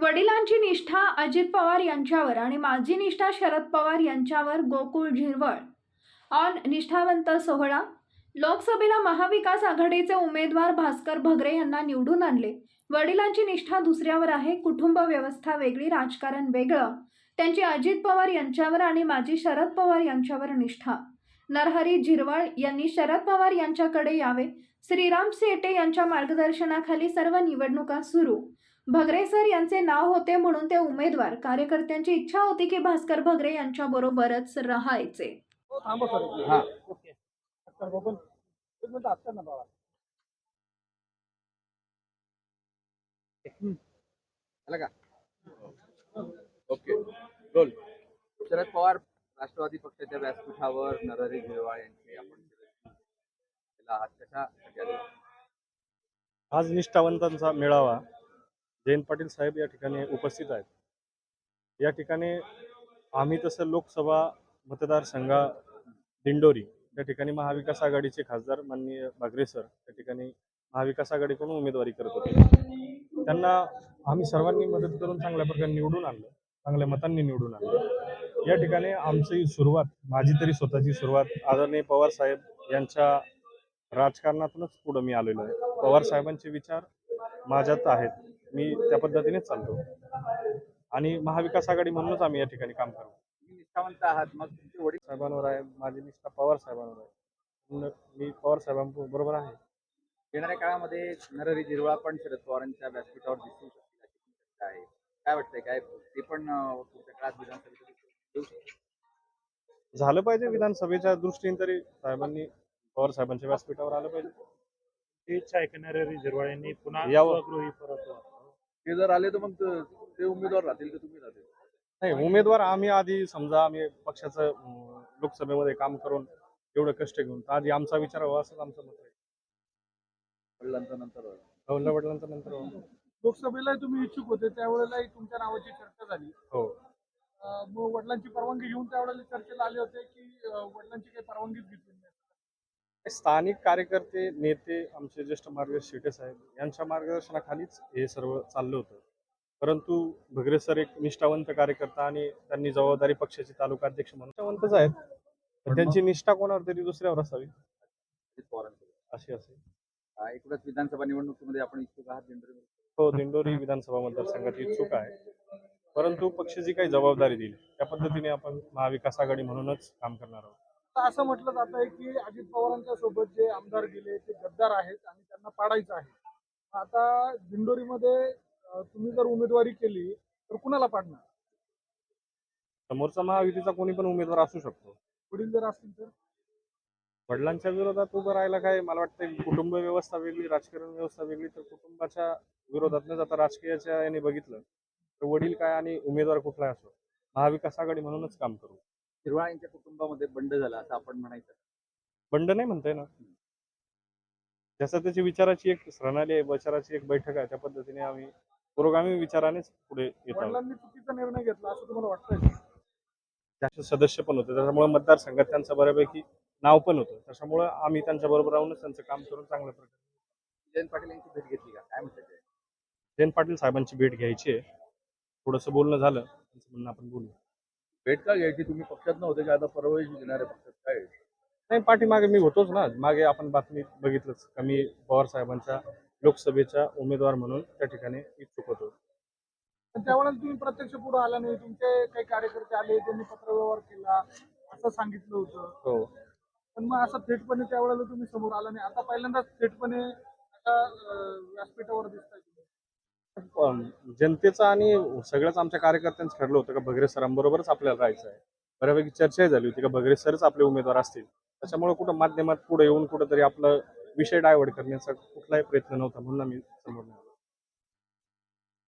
वडिलांची निष्ठा अजित पवार यांच्यावर आणि माझी निष्ठा शरद पवार यांच्यावर गोकुळ झिरवळ. ऑन निष्ठावंत सोहळा. लोकसभेला महाविकास आघाडीचे उमेदवार भास्कर भगरे यांना निवडून आणले. वडिलांची निष्ठा दुसऱ्यावर आहे. कुटुंब व्यवस्था वेगळी राजकारण वेगळं. त्यांची अजित पवार यांच्यावर आणि माझी शरद पवार यांच्यावर निष्ठा. नरहरी झिरवळ यांनी शरद पवार यांच्याकडे यावे. श्रीराम सेटे यांच्या मार्गदर्शनाखाली सर्व निवडणुका सुरू. भगरे सर यांचे नाव होते म्हणून ते उमेदवार. कार्यकर्त्यांची इच्छा होती की भास्कर भगरे यांच्या बरोबरच राहायचे थांबा सर. हा. ओके. बोल. शरद पवार राष्ट्रवादी पक्षाच्या व्यासपीठावर नरहरी झिरवाळ यांची आपण? आज निष्ठावंतांचा मेळावा. जयंत पाटील साहेब या ठिकाणी उपस्थित आहेत. या ठिकाणी आम्ही तसं लोकसभा मतदारसंघा दिंडोरी या ठिकाणी महाविकास आघाडीचे खासदार माननीय बागरे सर या ठिकाणी महाविकास आघाडीकडून उमेदवारी करत होते. त्यांना आम्ही सर्वांनी मदत करून चांगल्या प्रकारे निवडून आणलं चांगल्या मतांनी निवडून आणलं. या ठिकाणी आमची सुरुवात माझी तरी स्वतःची सुरुवात आदरणीय पवार साहेब यांच्या राजकारणातूनच पुढं मी आलेलो आहे. पवार साहेबांचे विचार माझ्यात आहेत. मी त्या पद्धतीनेच चालतो. आणि महाविकास आघाडी म्हणूनच आम्ही या ठिकाणी काम करतो. तुम्ही निष्ठावंत आहात. मग तुमचे वडील साहेबांवर आहे. माझी निष्ठा पवार साहेबांवर आहे. म्हणून मी पवार साहेबांबरोबर आहे. येणाऱ्या काळामध्ये नरहरी झिरवाळ पण शरद पवारांच्या व्यासपीठावर दिसू शकतील अशी चर्चा आहे. काय वाटतंय? काय ते पण पुढच्या काळात विधानसभेत येऊ शकतील? झालं पाहिजे विधानसभेच्या दृष्टीने तरी साहेबांनी पवार साहेबांच्या व्यासपीठावर आलं पाहिजे. इच्छा ऐकणाऱ्या झिरवाळ यांनी पुन्हा यावं. स्वगृही परत ते जर आले तर मग ते उमेदवार राहतील तर तुम्ही राहतील? नाही उमेदवार आम्ही आधी समजा आम्ही पक्षाचं अं, लोकसभेमध्ये काम करून एवढं कष्ट घेऊन तर आधी आमचा विचार व्हावा असंच आमचं मत आहे. वडिलांच्या नंतर वडिला वडिलांच्या नंतर व्हावं. लोकसभेला तुम्ही इच्छुक होते त्यावेळेला तुमच्या नावाची चर्चा झाली. हो. अं, मग वडिलांची परवानगी घेऊन त्यावेळेला चर्चेला आले होते की अं, वडिलांची काही परवानगीच घेतली नाही. स्थानिक कार्यकर्ते नेते आमचे ज्येष्ठ मार्गदर्शक शेटे साहेब यांच्या मार्गदर्शनाखालीच हे सर्व चाललं होतं. परंतु भगरे सर एक निष्ठावंत कार्यकर्ता आणि त्यांनी जबाबदारी पक्षाचे तालुका अध्यक्ष म्हणून आहेत. त्यांची निष्ठा कोणावर तरी दुसऱ्यावर असावी? अशी असेल. एकूणच विधानसभा निवडणुकीमध्ये आपण इच्छुक आहात दिंडोरी हो दिंडोरी विधानसभा मतदारसंघाची इच्छुक आहे. परंतु पक्ष जी काही जबाबदारी दिली त्या पद्धतीने आपण महाविकास आघाडी म्हणूनच काम करणार आहोत. असं म्हटलं जात आहे की अजित पवारांच्या सोबत जे आमदार गेले ते गद्दार आहेत आणि त्यांना पाडायचं आहे. आता दिंडोरीमध्ये तुम्ही जर उमेदवारी केली तर कुणाला पाडणार? समोरचा महायुतीचा कोणी पण उमेदवार असू शकतो. वडील जर असतील तर? वडिलांच्या विरोधात उभं राहायला काय? मला वाटतं कुटुंब व्यवस्था वेगळी राजकारण व्यवस्था वेगळी तर कुटुंबाच्या विरोधात न जाता राजकीयाच्या याने बघितलं तर वडील काय आणि उमेदवार कुठलाही असो? महाविकास आघाडी म्हणूनच काम करू. झिरवाळ यांच्या कुटुंबामध्ये बंड झाला असं आपण म्हणायचं. बंड नाही म्हणताय ना? जसं त्याची विचाराची एक प्रणाली आहे विचाराची एक बैठक आहे त्या पद्धतीने आम्ही पुरोगामी विचारानेच पुढे येत आहोत. वडिलांनी चुकीचा निर्णय घेतला असं तुम्हाला वाटतंय त्याचे सदस्य पण होते त्याच्यामुळे मतदारसंघात त्यांचं बऱ्यापैकी नाव पण होतं. त्याच्यामुळे आम्ही त्यांच्या बरोबर राहूनच त्यांचं काम करून चांगल्या प्रकारे जयंत पाटील यांची भेट घेतली का? काय म्हणतात? जयंत पाटील साहेबांची भेट घ्यायची आहे. थोडंसं बोलणं झालं त्यांचं म्हणणं आपण बोलू भेट का घ्यायची? तुम्ही पक्षात नव्हते का आता परवाही घेणारे पक्षात काय? नाही पाठीमागे मी होतोच ना. मागे आपण बातमी बघितलंच. का मी पवार साहेबांच्या लोकसभेचा उमेदवार म्हणून त्या ठिकाणी इच्छुक होतो. पण त्यावेळेला तुम्ही प्रत्यक्ष पुढे आला नाही. तुमचे काही कार्यकर्ते आले त्यांनी पत्रव्यवहार केला असं सांगितलं होतं. हो. पण मग असं थेटपणे त्यावेळेला तुम्ही समोर आला नाही. आता पहिल्यांदाच थेटपणे आता व्यासपीठावर दिसताय. पण जनतेचं आणि सगळ्याच आमच्या कार्यकर्त्यांचं ठरलं होतं का भगरे सरांबरोबरच आपल्याला राहायचं आहे. बऱ्यापैकी चर्चाही झाली होती का भगरे सरच आपले उमेदवार असतील. त्याच्यामुळे कुठं माध्यमात पुढे येऊन कुठंतरी आपलं विषय डायवर्ट करण्याचा कुठलाही प्रयत्न नव्हता म्हणून मी समोर नाही